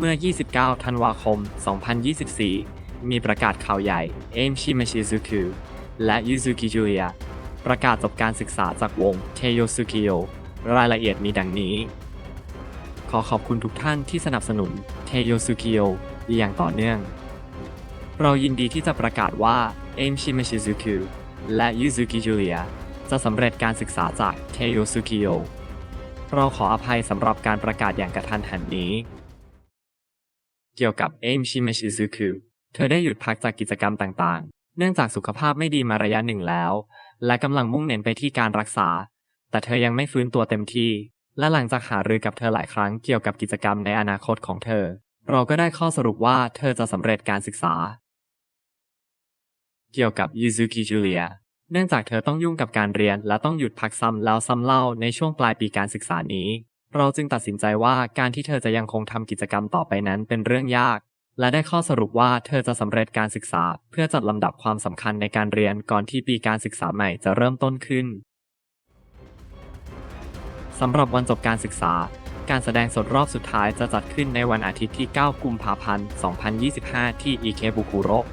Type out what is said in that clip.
เมื่อ 29 ธันวาคม 2024 มีประกาศข่าวใหญ่เอมชิมาชิซุคุและยูซุกิจูเลียประกาศจบการศึกษาจากวงเทโยซุกิโยรายละเอียดมีดังนี้ ขอขอบคุณทุกท่านที่สนับสนุนเทโยซุกิโยอย่างต่อเนื่อง เรายินดีที่จะประกาศว่าเอมชิมาชิซุคุและยูซุกิจูเลียจะสำเร็จการศึกษาจากเทโยซุกิโยเราขออภัยสำหรับการประกาศอย่างกระทันหันนี้ เกี่ยวกับเอมชิเมชิซุคุเธอได้หยุดพักจากกิจกรรมต่างๆ เนื่องจากสุขภาพไม่ดีมาระยะหนึ่งแล้ว และกำลังมุ่งเน้นไปที่การรักษา แต่เธอยังไม่ฟื้นตัวเต็มที่ และหลังจากหารือกับเธอหลายครั้งเกี่ยวกับกิจกรรมในอนาคตของเธอ เราก็ได้ข้อสรุปว่าเธอจะสำเร็จการศึกษา เกี่ยวกับยูซุกิจูเลียเนื่องจากเธอต้องยุ่งกับการเรียนและต้องหยุดพักซ้ำแล้วซ้ำเล่าในช่วงปลายปีการศึกษานี้ เราจึงตัดสินใจว่าการที่เธอจะยังคงทำกิจกรรมต่อไปนั้นเป็นเรื่องยาก และได้ข้อสรุปว่าเธอจะสำเร็จการศึกษา เพื่อจัดลำดับความสำคัญในการเรียนก่อนที่ปีการศึกษาใหม่จะเริ่มต้นขึ้นสำหรับวันจบการศึกษา การแสดงสดรอบสุดท้ายจะจัดขึ้นในวันอาทิตย์ที่ 9 กุมภาพันธ์ 2025 ที่อิเคบุคุโระ